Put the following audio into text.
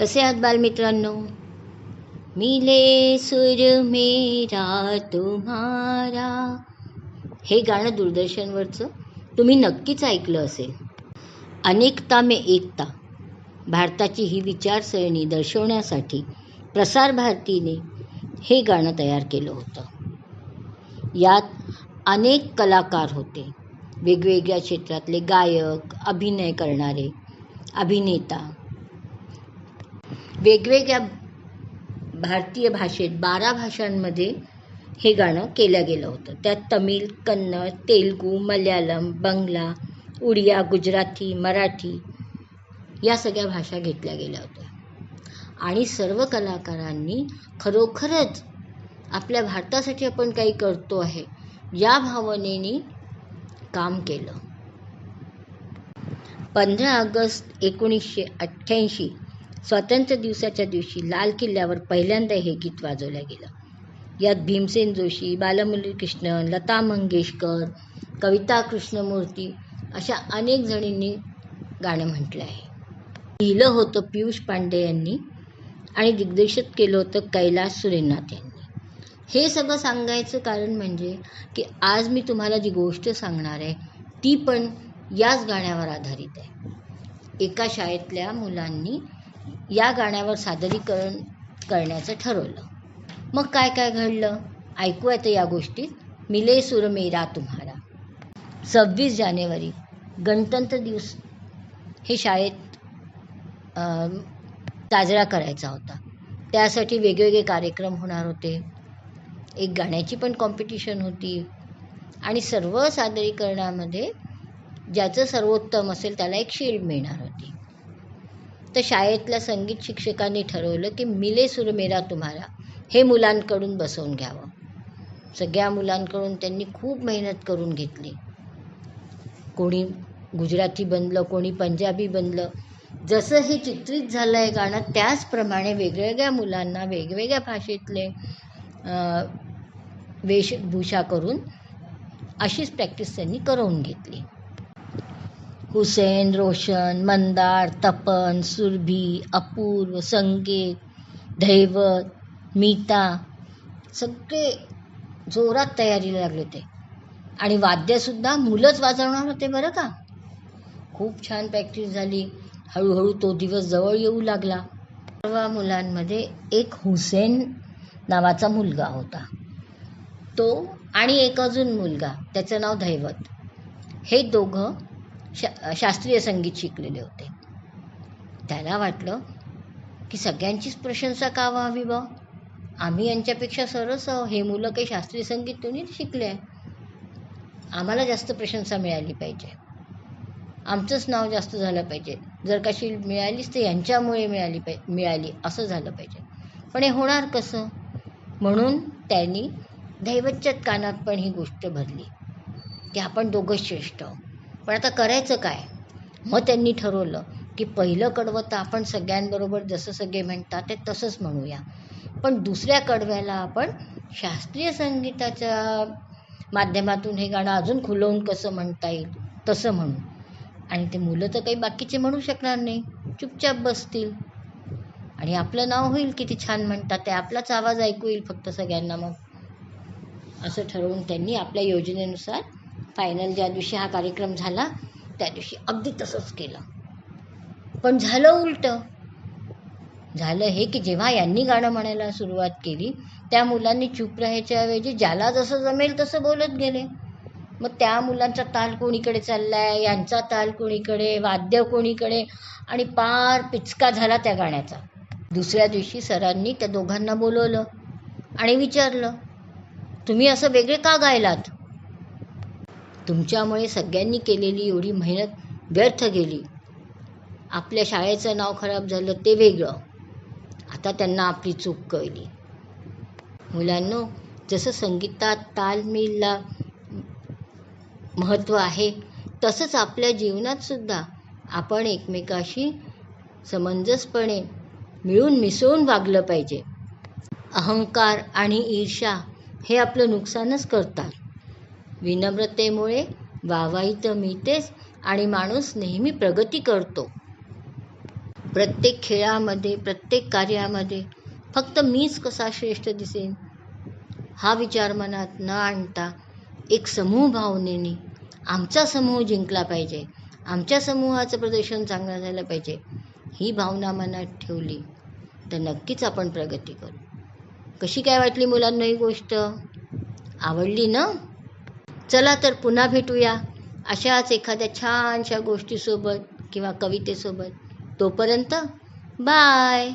कसे आहात बालमित्रांनो? मिले सुर मेरा तुम्हारा. हे गाणं दूरदर्शनवरचं तुम्ही नक्कीच ऐकलं असेल. अनेकता मे एकता. भारताची ही विचारसरणी दर्शवण्यासाठी प्रसार भारतीने हे गाणं तयार केलं होतं. यात अनेक कलाकार होते. वेगवेगळ्या क्षेत्रातले गायक अभिनय करणारे अभिनेता वेगवेगळ्या भारतीय भाषेत बारा भाषांमध्ये हे गाणं केलं गेलं होतं. त्यात तमिळ कन्नड तेलगू मल्याळम बंगला उडिया गुजराती मराठी या सगळ्या भाषा घेतल्या गेल्या होत्या. आणि सर्व कलाकारांनी खरोखरच आपल्या भारतासाठी आपण काही करतो आहे या भावनेने काम केलं. पंधरा ऑगस्ट एकोणीसशे अठ्ठ्याऐंशी स्वातंत्र्य दिवसाच्या दिवशी लाल किल्ल्यावर पहिल्यांदा हे गीत वाजवलं गेलं. यात भीमसेन जोशी बालमुरली कृष्णन लता मंगेशकर कविता कृष्णमूर्ती अशा अनेक जणींनी गाणं म्हटलं आहे. लिहिलं होतं पियुष पांडे यांनी आणि दिग्दर्शित केलं होतं कैलास सुरेनाथ यांनी. हे सगळं सांगायचं कारण म्हणजे की आज मी तुम्हाला जी गोष्ट सांगणार आहे ती पण याच गाण्यावर आधारित आहे. एका शाळेतल्या मुलांनी या गाण्यावर सादरीकरण करण्याचं ठरवलं. मग काय काय घडलं? ऐकू या गोष्टीत? मिले सुर मेरा तुम्हाला सव्वीस जानेवारी गणतंत्र दिवस. हे शाळेत साजरा करायचा होता. त्यासाठी वेगवेगळे कार्यक्रम होणार होते. एक गाण्याची पण कॉम्पिटिशन होती. आणि सर्व सादरीकरणामध्ये ज्याचं सर्वोत्तम असेल त्याला एक शील्ड मिळणार होती. तर शाळेतल्या संगीत शिक्षकांनी ठरवलं की मिले सुर मेरा तुम्हाला हे मुलांकडून बसवून घ्यावं. सगळ्या मुलांकडून त्यांनी खूप मेहनत करून घेतली. कोणी गुजराती बनलं कोणी पंजाबी बनलं. जसं हे चित्रित झालं आहे गाणं त्याचप्रमाणे वेगवेगळ्या मुलांना वेगवेगळ्या भाषेतले वेशभूषा करून अशीच प्रॅक्टिस त्यांनी करवून घेतली. हुसेन रोशन मंदार तपन सुरभी अपूर्व संकेत धैवत मीता सगळे जोरात तयारीला लागले ते आणि वाद्यसुद्धा मुलंच वाजवणार होते बरं का? खूप छान प्रॅक्टिस झाली. हळूहळू तो दिवस जवळ येऊ लागला. सर्व मुलांमध्ये एक हुसेन नावाचा मुलगा होता. तो आणि एक अजून मुलगा त्याचं नाव धैवत. हे दोघं शा शास्त्रीय संगीत शिकलेले होते. त्याला वाटलं की सगळ्यांचीच प्रशंसा का व्हावी बा? आम्ही यांच्यापेक्षा सरस हे मुलं काही शास्त्रीय संगीत तुम्ही शिकले आहे आम्हाला जास्त प्रशंसा मिळाली पाहिजे. आमचंच नाव जास्त झालं पाहिजे. जर का मिळालीच तर यांच्यामुळे मिळाली पाहि मिळाली असं झालं पाहिजे. पण हे होणार कसं? म्हणून त्यांनी दैवच्यात कानात पण ही गोष्ट भरली की आपण दोघंच श्रेष्ठ पण आता करायचं काय? मग त्यांनी ठरवलं की पहिलं कडवं तर आपण सगळ्यांबरोबर जसं सगळे म्हणतात ते तसंच म्हणूया. पण दुसऱ्या कडव्याला आपण शास्त्रीय संगीताच्या माध्यमातून हे गाणं अजून खुलवून कसं म्हणता येईल तसं म्हणू. आणि ते मुलं तर काही बाकीचे म्हणू शकणार नाही. चुपचाप बसतील. आणि आपलं नाव होईल किती छान म्हणतात ते आपलाच आवाज ऐकू येईल फक्त सगळ्यांना मग. असं ठरवून त्यांनी आपल्या योजनेनुसार फायनल ज्या दिवशी हा कार्यक्रम झाला त्या दिवशी अगदी तसंच केलं. पण झालं उलटं. झालं हे की जेव्हा यांनी गाणं म्हणायला सुरुवात केली त्या मुलांनी चूप राहायच्या ऐवजी ज्याला जसं जमेल तसं बोलत गेले. मग त्या मुलांचा ताल कोणीकडे चाललाय यांचा ताल कोणीकडे वाद्य कोणीकडे आणि पार पिचका झाला त्या गाण्याचा. दुसऱ्या दिवशी सरांनी त्या दोघांना बोलवलं आणि विचारलं तुम्ही असं वेगळे का गायलात? तुमच्यामुळे सगळ्यांनी केलेली एवढी मेहनत व्यर्थ गेली. आपल्या शाळेचं नाव खराब झालं ते वेगळं. आता त्यांना आपली चूक कळली. मुलांनो जसं संगीतात तालमेलला महत्त्व आहे तसंच आपल्या जीवनातसुद्धा आपण एकमेकाशी समंजसपणे मिळून मिसळून वागलं पाहिजे. अहंकार आणि ईर्षा हे आपलं नुकसानच करतात. विनम्रतेमुळे वाहवाही तर मिळतेच आणि माणूस नेहमी प्रगती करतो. प्रत्येक खेळामध्ये प्रत्येक कार्यामध्ये फक्त मीच कसा श्रेष्ठ दिसेन? हा विचार मनात न आणता एक समूह भावनेने आमचा समूह जिंकला पाहिजे. आमच्या समूहाचं प्रदर्शन चांगलं झालं पाहिजे. ही भावना मनात ठेवली तर नक्कीच आपण प्रगती करू. कशी काय वाटली मुलांना ही गोष्ट? आवडली ना? चला तर पुन्हा भेटूया. अशाच एखाद्या छानशा गोष्टीसोबत किंवा कवितेसोबत. तोपर्यंत बाय